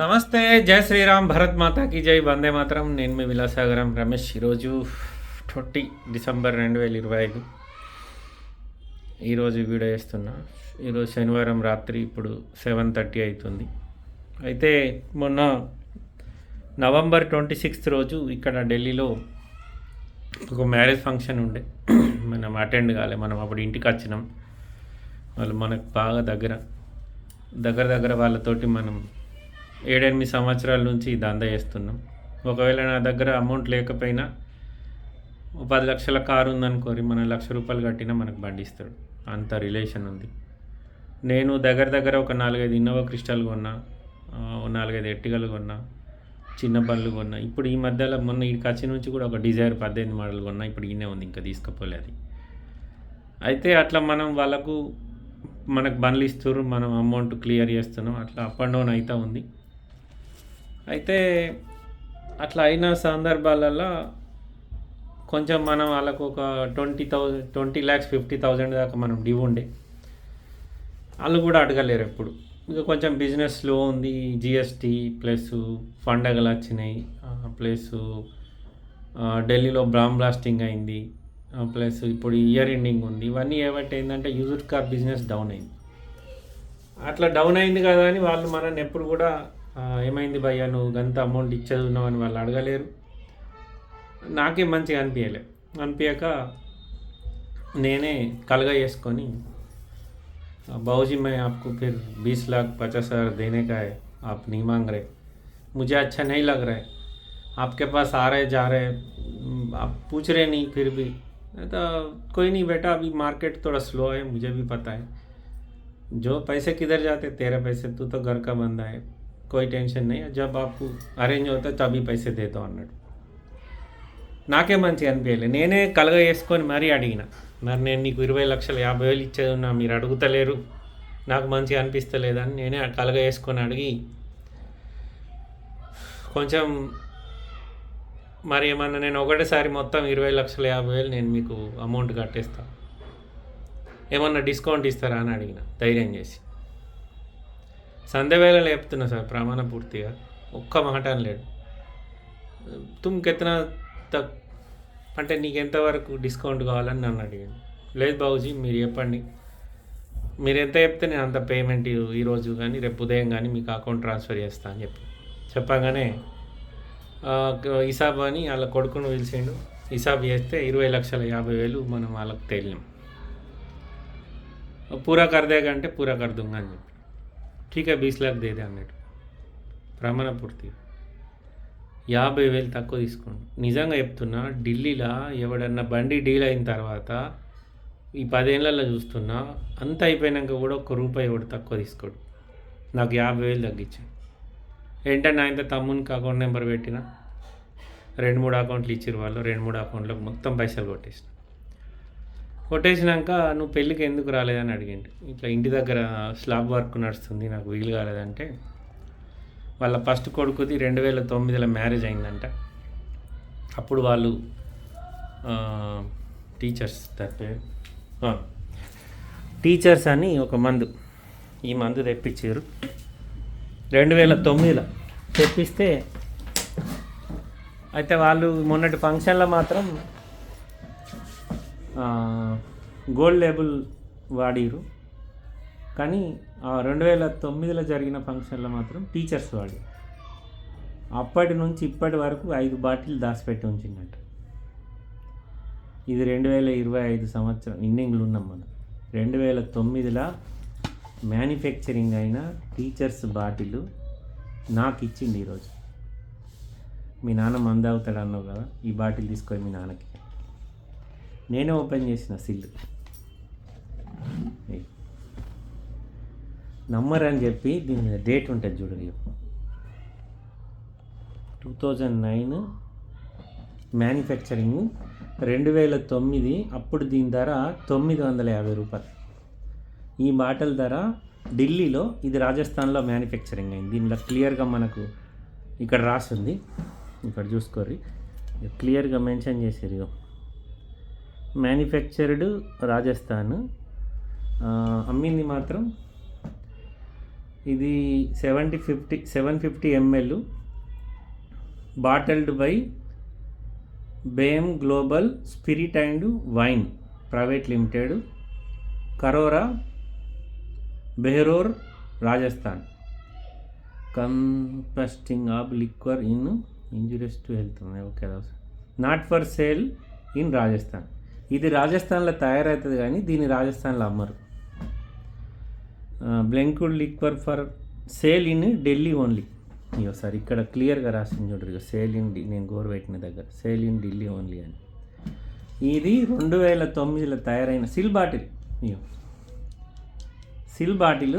నమస్తే జై శ్రీరామ్ భరత్ మాతాకి జై వందే మాత్రం. నేను మీ విలాసాగరం రమేష్. ఈరోజు ట్వంటీ డిసెంబర్ రెండు వేల ఇరవై ఐదు. ఈరోజు వీడియో చేస్తున్నా. ఈరోజు శనివారం రాత్రి ఇప్పుడు సెవెన్ థర్టీ అవుతుంది. అయితే మొన్న నవంబర్ ట్వంటీ సిక్స్త్ రోజు ఇక్కడ ఢిల్లీలో ఒక మ్యారేజ్ ఫంక్షన్ ఉండే. మనం అటెండ్ కాలే మనం అప్పుడు ఇంటికి వచ్చినాం. వాళ్ళు మనకు బాగా దగ్గర దగ్గర దగ్గర వాళ్ళతోటి మనం ఏడెనిమిది సంవత్సరాల నుంచి ఈ దందా చేస్తున్నాం. ఒకవేళ నా దగ్గర అమౌంట్ లేకపోయినా పది లక్షల కారు ఉందనుకోరి మనం లక్ష రూపాయలు కట్టినా మనకు బండిస్తాడు అంత రిలేషన్ ఉంది. నేను దగ్గర దగ్గర ఒక నాలుగైదు ఇన్నోవా క్రిస్టల్ కొన్నా నాలుగైదు ఎట్టిగలు కొన్నా చిన్న బండ్లు కొన్నా. ఇప్పుడు ఈ మధ్యలో మొన్న ఈ కచ్చి నుంచి కూడా ఒక డిజైర్ పద్దెనిమిది మోడల్ కొన్నా ఇప్పుడు ఈయనే ఉంది ఇంకా తీసుకుపోలేదు అది. అయితే అట్లా మనం వాళ్ళకు మనకు బండ్లు ఇస్తున్నారు మనం అమౌంట్ క్లియర్ చేస్తున్నాం. అట్లా అప్ అండ్ డౌన్ అవుతూ ఉంది. అయితే అట్లా అయిన సందర్భాలలో కొంచెం మనం వాళ్ళకు ఒక twenty thousand twenty lakhs fifty thousand దాకా మనం డివ్ ఉండే. వాళ్ళు కూడా అడగలేరు ఎప్పుడు. ఇక కొంచెం బిజినెస్ స్లో ఉంది జిఎస్టీ ప్లస్ పండగలు వచ్చినాయి ప్లస్ ఢిల్లీలో బ్రామ్ బ్లాస్టింగ్ అయింది ప్లస్ ఇప్పుడు ఇయర్ ఎండింగ్ ఉంది. ఇవన్నీ ఏమంటే ఏంటంటే యూజర్ కార్ బిజినెస్ డౌన్ అయింది. అట్లా డౌన్ అయింది కదా అని వాళ్ళు మనల్ని ఎప్పుడు కూడా ఏమైంది భయ్యా నువ్వు గంత అమౌంట్ ఇచ్చేది ఉన్నావు అని వాళ్ళు అడగలేరు నాకే మంచిగా అనిపించలే అనిపించక నేనే కలగ చేసుకొని बाबूजी मैं आपको फिर बीस लाख पचास हज़ार देने का है आप नहीं मांग रहे मुझे अच्छा नहीं लग रहा है आपके पास आ रहे जा रहे हम्म, आप पूछ रहे नहीं फिर भी तो कोई नहीं बेटा अभी मार्केट थोड़ा स्लो है मुझे भी पता है जो पैसे किधर जाते तेरे पैसे तू तो घर का बंदा है कोई टेंशन नहीं है जब आपको अरेंज होता है तभी पैसे देता అన్నాడు నాకే మంచిగా అనిపించలే నేనే కలగ వేసుకొని మరీ అడిగిన మరి నేను నీకు ఇరవై లక్షలు యాభై వేలు ఇచ్చేది ఉన్నా మీరు అడుగుతలేరు నాకు మంచిగా అనిపిస్తలేదని నేనే ఆ కలగ వేసుకొని అడిగి కొంచెం మరి ఏమన్నా నేను ఒకటేసారి మొత్తం ఇరవై లక్షల యాభై వేలు నేను మీకు అమౌంట్ కట్టేస్తా ఏమన్నా డిస్కౌంట్ ఇస్తారా అని అడిగిన ధైర్యం చేసి సంధ్య లేపుతున్నా సార్ ప్రమాణ పూర్తిగా. ఒక్క మాట అనలేడు తుమ్కెత్తన తక్ అంటే నీకు ఎంతవరకు డిస్కౌంట్ కావాలని నన్ను అడిగాను లేదు బాబుజీ మీరు చెప్పండి. మీరు ఎంత చెప్తే నేను అంత పేమెంట్ ఈరోజు కానీ రేపు ఉదయం కానీ మీకు అకౌంట్ ట్రాన్స్ఫర్ చేస్తా అని చెప్పి. చెప్పగానే ఆ, హిసాబ్ అని వాళ్ళ కొడుకును పిలిచిండు. హిసాబ్ చేస్తే ఇరవై లక్షల యాభై వేలు మనం వాళ్ళకి తేలినాం. పూరా కర్దే కంటే పూరా కర్దుంగా అని చెప్పి. ठीक है बीस लाख दे దేదే అన్నట్టు ప్రమాణ పూర్తి యాభై వేలు తక్కువ తీసుకోండి నిజంగా చెప్తున్నా ఢిల్లీలో ఎవడన్నా బండి డీల్ అయిన తర్వాత ఈ పదేళ్ళల్లో చూస్తున్నా అంత అయిపోయినాక కూడా ఒక్క రూపాయి ఎవడు తక్కువ తీసుకోడు నాకు యాభై వేలు తగ్గించాడు ఏంటంటే ఆయన తమ్మునికి అకౌంట్ నెంబర్ పెట్టిన రెండు మూడు అకౌంట్లు ఇచ్చిరు వాళ్ళు రెండు మూడు అకౌంట్లకు మొత్తం పైసలు కొట్టేసిన కొట్టేసినాక నువ్వు పెళ్ళికి ఎందుకు రాలేదని అడిగిండు. ఇట్లా ఇంటి దగ్గర స్లాబ్ వర్క్ నడుస్తుంది నాకు వీలు కాలేదంటే వాళ్ళ ఫస్ట్ కొడుకుది రెండు వేల తొమ్మిదిలో మ్యారేజ్ అయిందంట. అప్పుడు వాళ్ళు టీచర్స్ తప్పే టీచర్స్ అని ఒక మందు ఈ మందు తెప్పించారు. రెండు వేల తొమ్మిదిలో తెప్పిస్తే అయితే వాళ్ళు మొన్నటి ఫంక్షన్లో మాత్రం గోల్డ్ లేబుల్ వాడిరు. కానీ ఆ రెండు వేల తొమ్మిదిలో జరిగిన ఫంక్షన్లో మాత్రం టీచర్స్ వాడి. అప్పటి నుంచి ఇప్పటి వరకు ఐదు బాటిల్ దాచిపెట్టి ఉంచిందంట. ఇది రెండు వేల ఇరవై ఐదు సంవత్సరం ఇన్నింగ్లు ఉన్నాం మనం. రెండు వేల తొమ్మిదిలో మ్యానుఫ్యాక్చరింగ్ అయిన టీచర్స్ బాటిల్ నాకు ఇచ్చింది ఈరోజు. మీ నాన్న మంద అవుతాడు అన్నావు కదా ఈ బాటిల్ తీసుకొని మీ నాన్నకి. నేనే ఓపెన్ చేసిన సిల్ నంబర్ అని చెప్పి దీని మీద డేట్ ఉంటుంది చూడండి టూ థౌజండ్ నైన్ మ్యానుఫ్యాక్చరింగ్ రెండు వేల తొమ్మిది అప్పుడు దీని ధర తొమ్మిది వందల యాభై రూపాయలు. ఈ బాటల ధర ఢిల్లీలో ఇది రాజస్థాన్లో మ్యానుఫ్యాక్చరింగ్ అయింది. దీనిలో క్లియర్గా మనకు ఇక్కడ రాసింది. ఇక్కడ చూసుకోర్రి. క్లియర్గా మెన్షన్ చేసారు ఇగో. మ్యానుఫ్యాక్చర్డ్ రాజస్థాన్. అమ్మింది మాత్రం ఇది seventy fifty seven fifty ML. Bottled by Beam global spirit and wine private limited Kharora Behror Rajasthan consisting of liquor in injurious to health okay not for sale in Rajasthan ఇది రాజస్థాన్లో తయారవుతుంది కానీ దీన్ని రాజస్థాన్లో అమ్మరు. Blended liquor for sale in Delhi only ego sir ఇక్కడ క్లియర్గా రాసింది చూడరు ఇక సేల్ ఇన్ నేను గోరు పెట్టిన దగ్గర. సేల్ ఇన్ ఢిల్లీ ఓన్లీ అని. ఇది రెండు వేల తొమ్మిదిలో తయారైన సిల్ బాటిల్. ఇగో సిల్ బాటిల్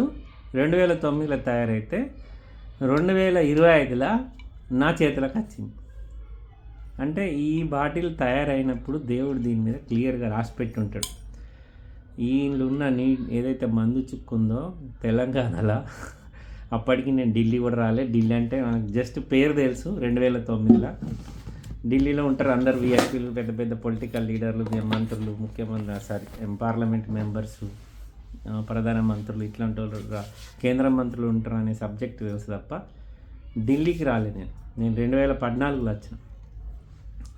రెండు వేల తొమ్మిదిలో తయారైతే రెండు వేల ఇరవై ఐదులో నా చేతిలోకి వచ్చింది. అంటే ఈ బాటిల్ తయారైనప్పుడు దేవుడు దీని మీద క్లియర్గా రాసి పెట్టి ఉంటాడు వీళ్ళు ఉన్న నీ ఏదైతే మందు చిక్కుందో తెలంగాణలో అప్పటికి నేను ఢిల్లీ కూడా రాలే. ఢిల్లీ అంటే మనకు జస్ట్ పేరు తెలుసు రెండు వేల తొమ్మిదిలో. ఢిల్లీలో ఉంటారు అందరు విఐపీలు పెద్ద పెద్ద పొలిటికల్ లీడర్లు మంత్రులు ముఖ్యమంత్రి సారీ పార్లమెంట్ మెంబర్స్ ప్రధాన మంత్రులు ఇట్లాంటి వాళ్ళు కేంద్ర మంత్రులు ఉంటారు అనే సబ్జెక్ట్ తెలుసు తప్ప ఢిల్లీకి రాలేదు నేను. నేను రెండు వేల పద్నాలుగులో వచ్చిన.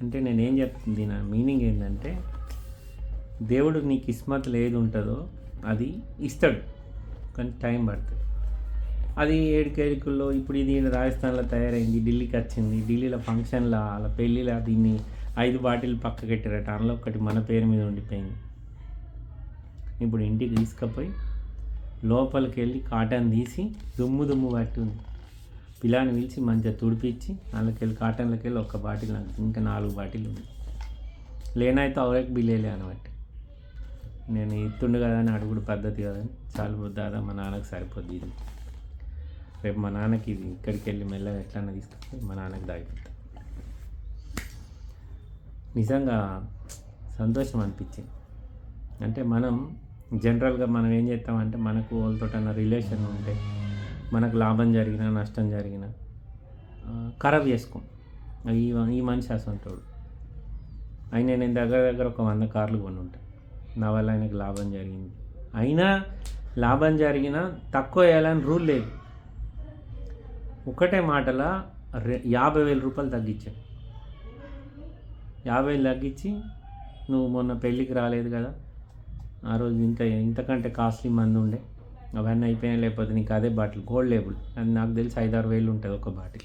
అంటే నేను ఏం చెప్తుంది నా మీనింగ్ ఏంటంటే దేవుడు నీ కిస్మత్లో ఏది ఉంటుందో అది ఇస్తాడు. కానీ టైం పడుతుంది. అది ఏడుకేడుకుల్లో ఇప్పుడు ఇది రాజస్థాన్లో తయారైంది ఢిల్లీకి వచ్చింది. ఢిల్లీలో ఫంక్షన్లో అలా పెళ్ళిలో దీన్ని ఐదు బాటిల్ పక్కకి పెట్టారట అందులో ఒకటి మన పేరు మీద ఉండిపోయింది. ఇప్పుడు ఇంటికి తీసుకుపోయి లోపలికి వెళ్ళి కాటన్ తీసి దుమ్ము దుమ్ము పట్టింది. పిలాని పిలిచి మంచిగా తుడిపించి అందులోకి వెళ్ళి కాటన్లోకి వెళ్ళి ఒక బాటిల్ నాకు ఇంకా నాలుగు బాటిల్ ఉంది లేనైతే అవరకు బిల్లేలే అనమాట. నేను ఇస్తుండు కదా అని అడుగుడు పద్ధతి కదని చాలు దాదా మా నాన్నకి సరిపోద్ది ఇది. రేపు మా నాన్నకి ఇది ఇక్కడికి వెళ్ళి మెల్లగా ఎట్లన్నా తీసుకొస్తే మా నాన్నకి దాగిపోతా నిజంగా సంతోషం అనిపించింది. అంటే మనం జనరల్గా మనం ఏం చేస్తామంటే మనకు వాళ్ళతోటన్న రిలేషన్ ఉంటే మనకు లాభం జరిగినా నష్టం జరిగినా ఖరాబ్ చేసుకోం. ఈ ఈ మనిషి అసంటోడు. అయినా నేను దగ్గర దగ్గర ఒక వంద కార్లు కొని ఉంటాను నా వల్ల ఆయనకు లాభం జరిగింది. అయినా లాభం జరిగినా తక్కువ వేయాలని రూల్ లేదు. ఒకటే మాటల రె యాభై వేల రూపాయలు తగ్గించాను యాభై వేలు తగ్గించి నువ్వు మొన్న పెళ్ళికి రాలేదు కదా ఆ రోజు ఇంత ఇంతకంటే కాస్ట్లీ మంది ఉండే అవన్నీ అయిపోయినాయి లేకపోతే నీకు అదే బాటిల్ గోల్డ్ లేబుల్ అది నాకు తెలిసి ఐదారు వేలు ఉంటుంది ఒక బాటిల్.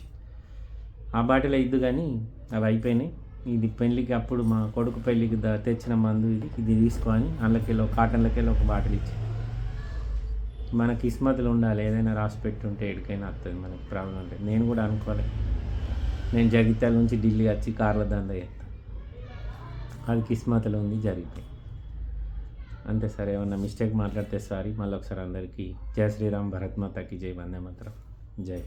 ఆ బాటిల్ ఇద్దు కానీ అవి అయిపోయినాయి. ఇది పెళ్ళికి అప్పుడు మా కొడుకు పెళ్ళికి ద- తెచ్చిన మందు ఇది ఇది తీసుకొని అందులోకెళ్ళి ఒక కాటన్లకెళ్ళి ఒక బాటిల్ ఇచ్చి. మన కిస్మతులు ఉండాలి ఏదైనా రాసి పెట్టి ఉంటే ఎక్కడికైనా వస్తుంది మనకి ప్రాబ్లం ఉంటుంది నేను కూడా అనుకోలే. నేను జగిత్యాల నుంచి ఢిల్లీ వచ్చి కార్ల దంద చేస్తాను అది కిస్మతులు ఉంది జరిగిపోయి అంతే సార్ ఏమన్నా మిస్టేక్ మాట్లాడితే సారీ మళ్ళీ ఒకసారి అందరికీ జయ శ్రీరామ్ భరత్మాతకి జై వందే మాత్రం. జై.